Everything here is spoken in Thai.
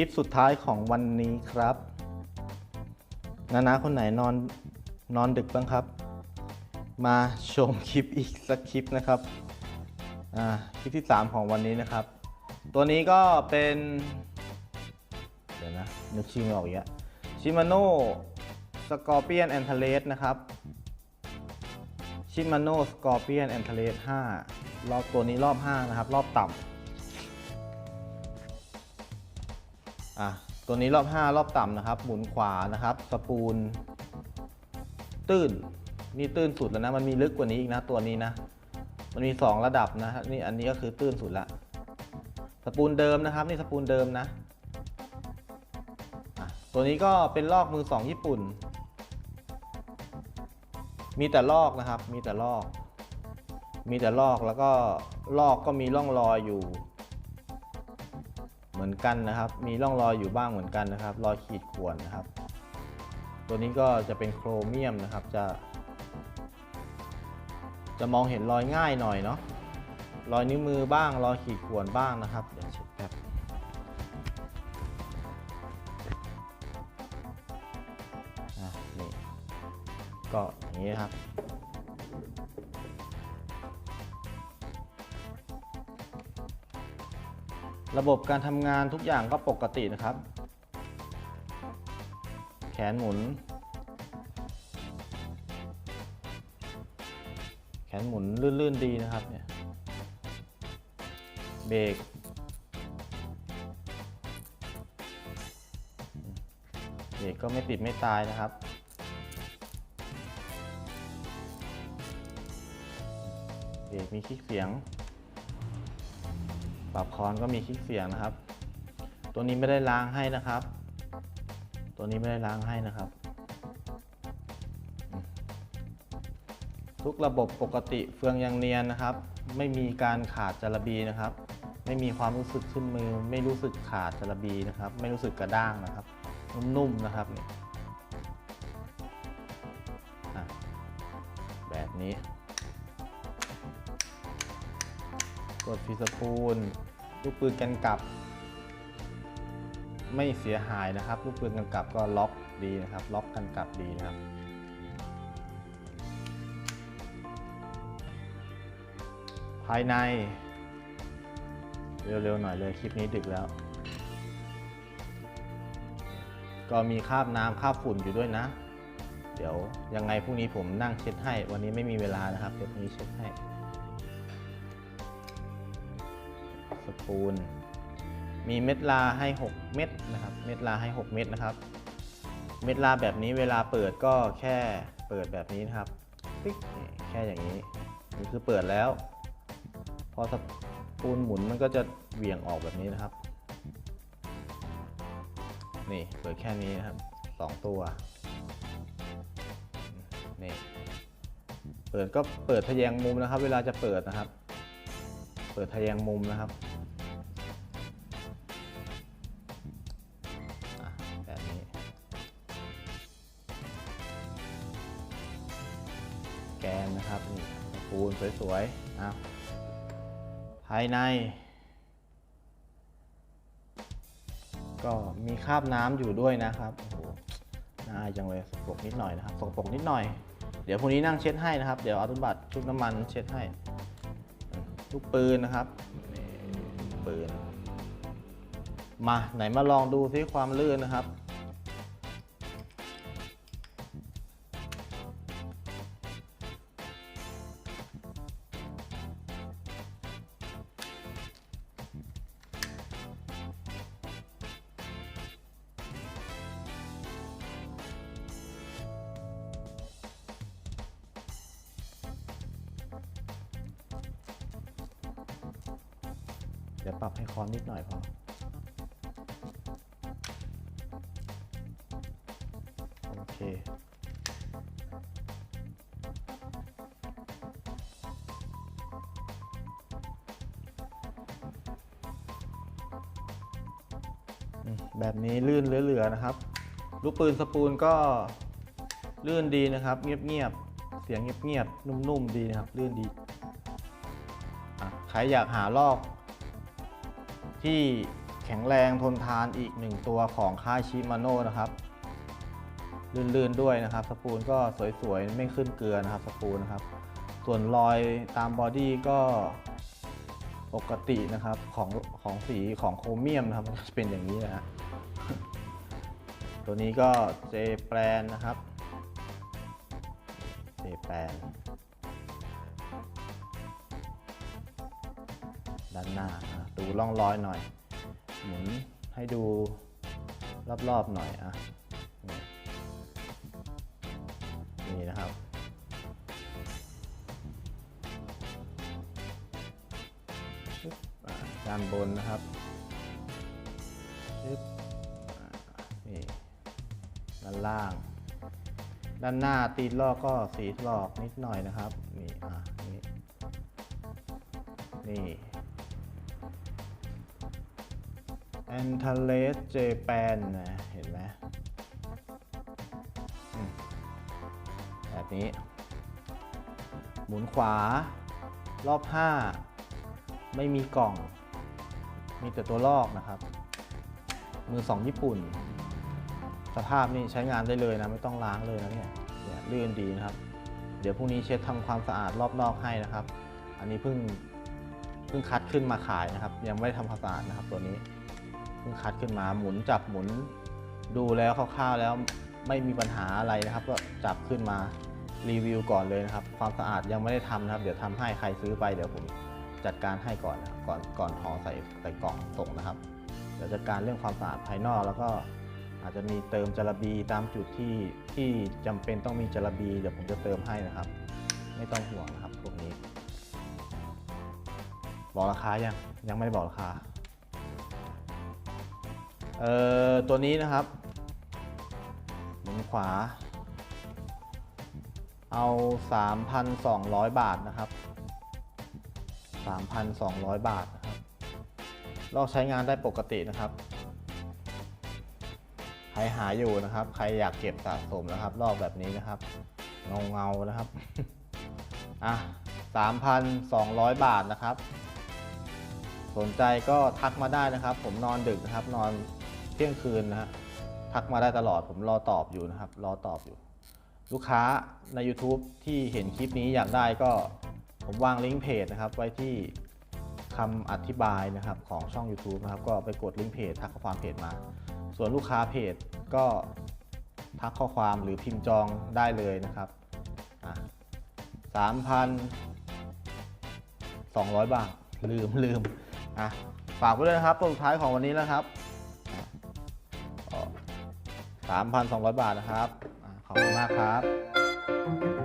ลิปสุดท้ายของวันนี้ครับ นานาคนไหนนอนนอนดึกบ้างครับ มาชมคลิปอีกสักคลิปนะครับอ่าคลิปที่ 3 ของวันนี้นะครับ ตัวนี้ก็เป็น เดี๋ยวนะนึกชื่อไม่ออกอีกแล้วชิมาโน่สกอร์เปียนแอนทเลสนะครับชิมาโน่สกอร์เปียนแอนทเลส5รอบตัวนี้รอบ 5 นะครับ รอบต่ำ อะตัวนี้รอบ 5 รอบต่ำนะครับ หมุนขวานะครับ สปูล ตื้น นี่ตื้นสุดแล้วนะ มันมีลึกกว่านี้อีกนะตัวนี้นะ มันมี 2 ระดับนะนี่อันนี้ก็คือตื้นสุดละ สปูลเดิมนะครับ นี่สปูลเดิมนะอะตัวนี้ก็เป็นลอกมือสองญี่ปุ่น มีแต่ลอกนะครับ มีแต่ลอก มีแต่ลอกแล้วก็ลอกก็มีร่องรอยอยู่ เหมือนกันนะครับ มีร่องรอยอยู่บ้างเหมือนกันนะครับ รอยขีดข่วนนะครับ ตัวนี้ก็จะเป็นโครเมียมนะครับ จะ จะมองเห็นรอยง่ายหน่อยเนาะ รอยนิ้วมือบ้าง รอยขีดข่วนบ้างนะครับ เดี๋ยวเช็คแป๊บอะนี่ก็อย่างนี้ครับ ระบบการทำงานทุกอย่างก็ปกตินะครับ แขนหมุน แขนหมุนลื่นๆดีนะครับเนี่ยเบรกเบรกก็ไม่ติดไม่ตายนะครับเบรกมีคลิกเสียง ปรับคอนก็มีคลิกเสียงนะครับ ตัวนี้ไม่ได้ล้างให้นะครับ ตัวนี้ไม่ได้ล้างให้นะครับ ทุกระบบปกติเฟืองยังเนียนนะครับ ไม่มีการขาดจระบีนะครับ ไม่มีความรู้สึกขึ้นมือ ไม่รู้สึกขาดจระบีนะครับ ไม่รู้สึกกระด้างนะครับ นุ่มๆนะครับแบบนี้ กดฟีสปูลลูกปืนกันกลับ ไม่เสียหายนะครับ ลูกปืนกันกลับก็ล็อกดีนะครับ ล็อกกันกลับดีนะครับภายใน เร็วๆหน่อยเลยคลิปนี้ดึกแล้ว ก็มีคราบน้ำคราบฝุ่นอยู่ด้วยนะ เดี๋ยวยังไงพรุ่งนี้ผมนั่งเช็ดให้ วันนี้ไม่มีเวลานะครับเดี๋ยวพรุ่งนี้เช็ดให้ สปูลมีเม็ดลาให้ 6 เม็ดนะครับ เม็ดลาให้ 6 เม็ดนะครับ เม็ดลาแบบนี้เวลาเปิดก็แค่เปิดแบบนี้นะครับปิ๊กแค่อย่างนี้นี่คือเปิดแล้ว พอสปูลหมุนมันก็จะเหวี่ยงออกแบบนี้นะครับ นี่เปิดแค่นี้นะครับสองตัวนี่เปิดก็เปิดทะแยงมุมนะครับ เวลาจะเปิดนะครับ เปิดทะแยงมุมนะครับ แกนนะครับนี่ปูนสวยๆอ้าภายใน ก็มีคราบน้ำอยู่ด้วยนะครับโอ้โหน่าอายจังเลยสกปรกนิดหน่อยนะครับสกปรกนิดหน่อย เดี๋ยวพรุ่งนี้นั่งเช็ดให้นะครับ เดี๋ยวเอาตุนบัตรชุบน้ำมันเช็ดให้ ลูกปืนนะครับนี่ปืน มาไหนมาลองดูซิความลื่นนะครับ เดี๋ยวปรับให้คอนนิดหน่อยพอโอเคแบบนี้ลื่นเหลือๆนะครับ ลูกปืนสปูลก็ลื่นดีนะครับ เงียบๆ เสียงเงียบๆ นุ่มๆ ดีนะครับ ลื่นดี ใครอยากหาลอก ที่แข็งแรงทนทานอีกหนึ่งตัวของค่ายชิมาโน่นะครับลื่นๆด้วยนะครับ สปูลก็สวยๆ ไม่ขึ้นเกลือนะครับ สปูลนะครับ ส่วนรอยตามบอดี้ก็ปกตินะครับของของสีของโครเมียมนะครับจะเป็นอย่างนี้นะฮะตัวนี้ก็เจแปลนนะครับเจแปลน ด้านหน้าดูร่องรอยหน่อย หมุนให้ดูรอบๆหน่อยอะนี่นะครับด้านบนนะครับนี่ด้านล่าง ด้านหน้าตีนลอกก็สีลอกนิดหน่อยนะครับ นี่อะนี่นี่ a n t a l e s Japan นะ เห็นไหมอืมแบบนี้ หมุนขวารอบ 5 ไม่มีกล่อง มีแต่ตัวลอกนะครับ มือสองญี่ปุ่น สภาพนี่ใช้งานได้เลยนะ ไม่ต้องล้างเลยนะเนี่ยเนี่ยลื่นดีนะครับ เดี๋ยวพรุ่งนี้เช็ดทำความสะอาดรอบนอกให้นะครับ อันนี้เพิ่งเพิ่งคัดขึ้นมาขายนะครับ ยังไม่ได้ทำความสะอาดนะครับตัวนี้ เพิ่งคัดขึ้นมาหมุนจับหมุนดูแล้วคร่าวๆแล้วไม่มีปัญหาอะไรนะครับ ก็จับขึ้นมารีวิวก่อนเลยนะครับ ความสะอาดยังไม่ได้ทำนะครับ เดี๋ยวทำให้ใครซื้อไปเดี๋ยวผมจัดการให้ก่อนนะก่อนก่อนห่อใส่ใส่กล่องส่งนะครับเดี๋ยวจัดการเรื่องความสะอาดภายนอกแล้วก็อาจจะมีเติมจระบีตามจุดที่ที่จำเป็นต้องมีจระบีเดี๋ยวผมจะเติมให้นะครับ ไม่ต้องห่วงนะครับพวกนี้ บอกราคายังยังไม่ได้บอกราคา เอ่อตัวนี้นะครับหมุนขวา เอา 3,200 บาทนะครับ 3,200 บาทนะครับลอกใช้งานได้ปกตินะครับ ใครหาอยู่นะครับ ใครอยากเก็บสะสมนะครับ ลอกแบบนี้นะครับ เงาเงานะครับ อะ 3,200 บาทนะครับสนใจก็ทักมาได้นะครับ ผมนอนดึกนะครับ นอน ที่ยงคืนนะฮะทักมาได้ตลอดผมรอตอบอยู่นะครับ รอตอบอยู่ ลูกค้าใน YouTube ที่เห็นคลิปนี้อยากได้ก็ผมวางลิงก์เพจนะครับ ไว้ที่คำอธิบายนะครับของช่อง YouTube นะครับ ก็ไปกดลิงก์เพจทักข้อความเพจมา ส่วนลูกค้าเพจก็ทักข้อความหรือพิมพ์จองได้เลยนะครับอะ3,200บาท ลืมลืมอะฝากไว้ด้วยนะครับตัวสุดท้ายของวันนี้แล้วครับ 3,200 บาทนะครับ ขอบคุณมากครับ